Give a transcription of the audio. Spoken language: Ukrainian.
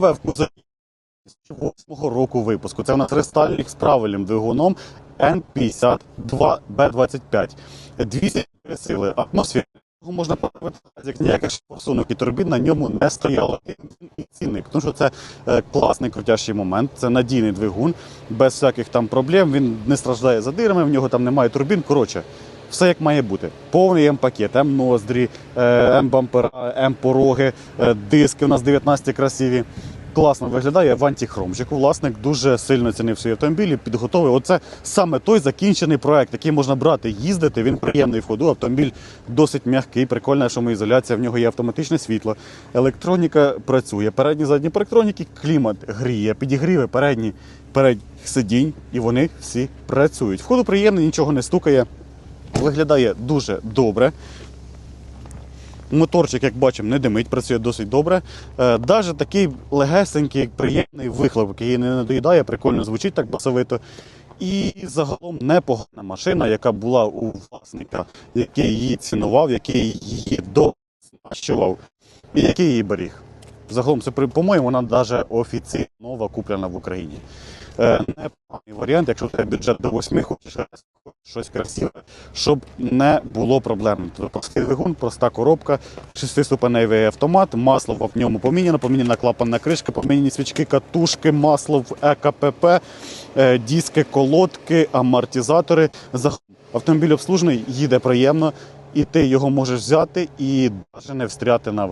Кузові 2008 року випуску. Це у нас рестайлінг з правильним двигуном N52B25. 200 сили атмосфери. Можна поставити як ніяких форсунок і турбін на ньому не стояло. І цінник, тому що це е, класний крутящий момент, це надійний двигун, без всяких там проблем. Він не страждає задирами, в нього там немає турбін. Коротше, все як має бути. Повний М-пакет, М-ноздрі, е, М-бампера, М-пороги, е, диски у нас 19 красиві. Класно виглядає в антихромчику. Власник дуже сильно цінив свої автомобілі, підготовив. Оце саме той закінчений проект, який можна брати, їздити. Він приємний в ходу. Автомобіль досить м'який, прикольна шумоізоляція. В нього є автоматичне світло. Електроніка працює. Передні задні парктроніки, клімат гріє, підігріви передні передніх сидінь, і вони всі працюють. В ходу приємний, нічого не стукає. Виглядає дуже добре. Моторчик, як бачимо, не димить, працює досить добре. Е, Даже такий легесенький, приємний вихлоп, який не надоїдає, прикольно звучить так басовито. І загалом непогана машина, яка була у власника, який її цінував, який її дооснащував і який її беріг. Загалом, це, по-моєму, вона навіть офіційно куплена в Україні. Е, Непоганий варіант, якщо у тебе бюджет до 8, хочеш щось красиве, щоб не було проблем. Тобто простий двигун, проста коробка, шестиступеневий автомат, масло в ньому поміняно, поміняна клапанна кришка, поміняні свічки, катушки, масло в ЕКПП, е, диски, колодки, амортизатори. Автомобіль обслужений, їде приємно, і ти його можеш взяти і навіть не встряти на